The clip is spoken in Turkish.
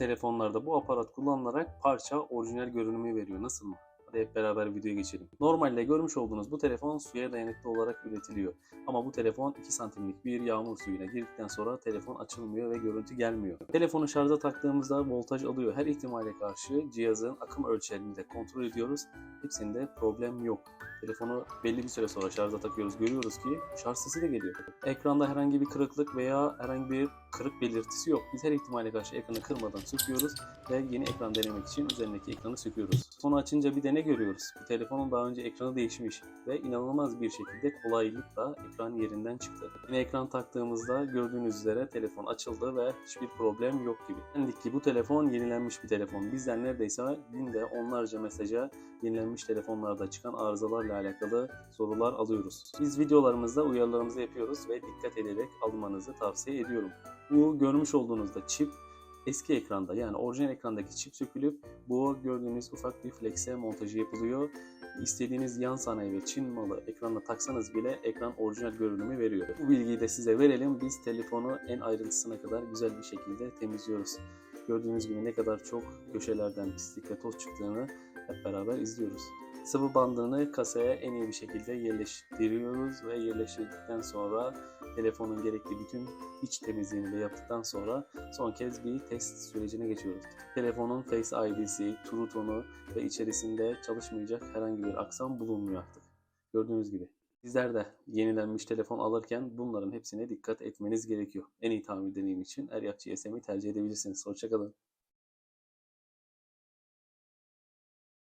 telefonlarda bu aparat kullanılarak parça orijinal görünümü veriyor. Nasıl mı? Hadi hep beraber videoya geçelim. Normalde görmüş olduğunuz bu telefon suya dayanıklı olarak üretiliyor. Ama bu telefon 2 santimlik bir yağmur suyuna girdikten sonra telefon açılmıyor ve görüntü gelmiyor. Telefonu şarja taktığımızda voltaj alıyor. Her ihtimale karşı cihazın akım ölçerini de kontrol ediyoruz. Hepsinde problem yok. Telefonu belli bir süre sonra şarja takıyoruz. Görüyoruz ki şarj sesi de geliyor. Ekranda herhangi bir kırıklık veya herhangi bir kırık belirtisi yok. Biz her ihtimale karşı ekranı kırmadan söküyoruz ve yeni ekran denemek için üzerindeki ekranı söküyoruz. Sonra açınca bir de ne görüyoruz? Bu telefonun daha önce ekranı değişmiş ve inanılmaz bir şekilde kolaylıkla ekran yerinden çıktı. Yine ekran taktığımızda gördüğünüz üzere telefon açıldı ve hiçbir problem yok gibi. Dedik ki bu telefon yenilenmiş bir telefon. Bizden neredeyse günde onlarca mesaja yenilenmiş telefonlarda çıkan arızalarla alakalı sorular alıyoruz. Biz videolarımızda uyarılarımızı yapıyoruz ve dikkat ederek almanızı tavsiye ediyorum. Bu görmüş olduğunuzda çip eski ekranda yani orijinal ekrandaki çip sökülüp bu gördüğünüz ufak bir flexe montajı yapılıyor. İstediğiniz yan sanayi ve Çin malı ekranda taksanız bile ekran orijinal görünümü veriyor. Bu bilgiyi de size verelim. Biz telefonu en ayrıntısına kadar güzel bir şekilde temizliyoruz. Gördüğünüz gibi ne kadar çok köşelerden pislik ve toz çıktığını hep beraber izliyoruz. Sıvı bandını kasaya en iyi bir şekilde yerleştiriyoruz ve yerleştirdikten sonra telefonun gerekli bütün iç temizliğini de yaptıktan sonra son kez bir test sürecine geçiyoruz. Telefonun Face ID'si, True Tone'u ve içerisinde çalışmayacak herhangi bir aksam bulunmuyor artık. Gördüğünüz gibi. Sizler de yenilenmiş telefon alırken bunların hepsine dikkat etmeniz gerekiyor. En iyi tamir deneyimi için Eryak GSM'i tercih edebilirsiniz. Hoşçakalın.